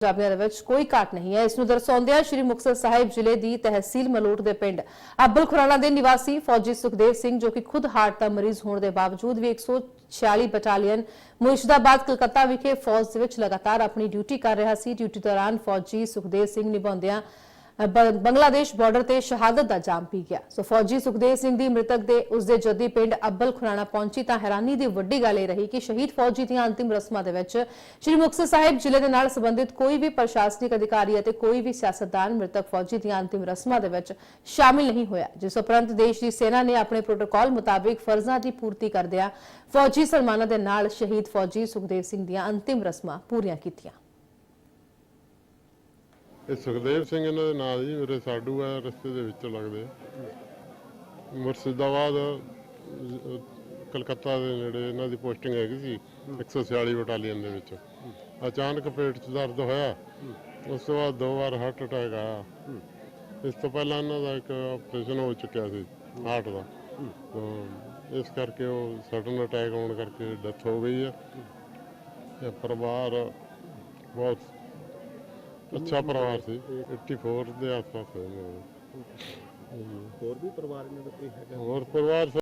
ਪੰਜਾਬੀਆਂ ਦੇ ਵਿੱਚ ਕੋਈ ਘਾਟ ਨਹੀਂ ਹੈ। ਇਸ ਨੂੰ ਦਰਸਾਉਂਦਿਆਂ ਸ਼੍ਰੀ ਮੁਕਤਸਰ ਸਾਹਿਬ ਜ਼ਿਲ੍ਹੇ ਦੀ ਤਹਿਸੀਲ ਮਲੋਟ ਦੇ ਪਿੰਡ ਅੱਬਲ ਖੁਰਾਨਾ ਦੇ ਨਿਵਾਸੀ ਫੌਜੀ ਸੁਖਦੇਵ ਸਿੰਘ, ਜੋ ਕਿ ਖੁਦ ਹਾਰਟ ਦਾ ਮਰੀਜ਼ ਹੋਣ ਦੇ ਬਾਵਜੂਦ ਵੀ 146 ਬਟਾਲੀਅਨ ਮੁਰਸ਼ਿਦਾਬਾਦ ਕਲਕੱਤਾ ਵਿਖੇ ਫੌਜ ਦੇ ਵਿੱਚ ਲਗਾਤਾਰ ਆਪਣੀ ਡਿਊਟੀ ਕਰ ਰਿਹਾ ਸੀ। ਡਿਊਟੀ ਦੌਰਾਨ ਫੌਜੀ ਸੁਖਦੇਵ ਸਿੰਘ ਨਿਭਾਉਂਦਿਆਂ ਬੰਗਲਾਦੇਸ਼ ਬਾਰਡਰ ਤੇ ਸ਼ਹਾਦਤ ਦਾ ਜਾਮ ਪੀ ਗਿਆ। ਸੋ ਫੌਜੀ ਸੁਖਦੇਵ ਸਿੰਘ ਦੀ ਮ੍ਰਿਤਕ ਦੇ ਉਸਦੇ ਜੱਦੀ ਪਿੰਡ ਅੱਬਲ ਖੁਰਾਣਾ ਪਹੁੰਚੀ ਤਾਂ ਹੈਰਾਨੀ ਦੀ ਵੱਡੀ ਗੱਲ ਇਹ ਰਹੀ ਕਿ ਸ਼ਹੀਦ ਫੌਜੀ ਦੀਆਂ ਅੰਤਿਮ ਰਸਮਾਂ ਦੇ ਵਿੱਚ ਸ਼੍ਰੀ ਮੁਕਤਸਰ ਸਾਹਿਬ ਜ਼ਿਲ੍ਹੇ ਦੇ ਨਾਲ ਸੰਬੰਧਿਤ ਕੋਈ ਵੀ ਪ੍ਰਸ਼ਾਸਨਿਕ ਅਧਿਕਾਰੀ ਅਤੇ ਕੋਈ ਵੀ ਸਿਆਸਤਦਾਨ ਮ੍ਰਿਤਕ ਫੌਜੀ ਦੀਆਂ ਅੰਤਿਮ ਰਸਮਾਂ ਦੇ ਵਿੱਚ ਸ਼ਾਮਿਲ ਨਹੀਂ ਹੋਇਆ। ਜਿਸ ਉਪਰੰਤ ਦੇਸ਼ ਦੀ ਸੈਨਾ ਨੇ ਆਪਣੇ ਪ੍ਰੋਟੋਕਾਲ ਮੁਤਾਬਿਕ ਫਰਜ਼ਾਂ ਦੀ ਪੂਰਤੀ ਕਰਦਿਆਂ ਫੌਜੀ ਸਨਮਾਨਾਂ ਦੇ ਨਾਲ ਸ਼ਹੀਦ ਫੌਜੀ ਸੁਖਦੇਵ ਸਿੰਘ ਦੀਆਂ ਅੰਤਿਮ ਰਸਮਾਂ ਪੂਰੀਆਂ ਕੀਤੀਆਂ। ਇਹ ਸੁਖਦੇਵ ਸਿੰਘ ਇਹਨਾਂ ਦੇ ਨਾਂ ਜੀ, ਮੇਰੇ ਸਾਡੂ ਆ, ਰਸਤੇ ਦੇ ਵਿੱਚ ਲੱਗਦੇ ਮੁਰਸ਼ਿਦਾਬਾਦ, ਕਲਕੱਤਾ ਦੇ ਨੇੜੇ ਇਹਨਾਂ ਦੀ ਪੋਸਟਿੰਗ ਹੈਗੀ ਸੀ 146 ਬਟਾਲੀਅਨ ਦੇ ਵਿੱਚ। ਅਚਾਨਕ ਪੇਟ 'ਚ ਦਰਦ ਹੋਇਆ, ਉਸ ਤੋਂ ਬਾਅਦ ਦੋ ਵਾਰ ਹਾਰਟ ਅਟੈਕ ਆਇਆ। ਇਸ ਤੋਂ ਪਹਿਲਾਂ ਇਹਨਾਂ ਦਾ ਇੱਕ ਆਪਰੇਸ਼ਨ ਹੋ ਚੁੱਕਿਆ ਸੀ ਹਾਰਟ ਦਾ। ਇਸ ਕਰਕੇ ਉਹ ਸਡਨ ਅਟੈਕ ਹੋਣ ਕਰਕੇ ਡੈਥ ਹੋ ਗਈ ਹੈ ਤੇ ਪਰਿਵਾਰ ਬਹੁਤ ਅੱਛਾ ਪਰਿਵਾਰ ਸੀ 84 ਦੇ ਆਸ-ਪਾਸ ਹੋਏ ਨੇ ਹੋਰ ਵੀ ਪਰਿਵਾਰ ਇਹਨਾਂ ਦਾ ਕੋਈ ਹੈਗਾ? ਹੋਰ ਪਰਿਵਾਰ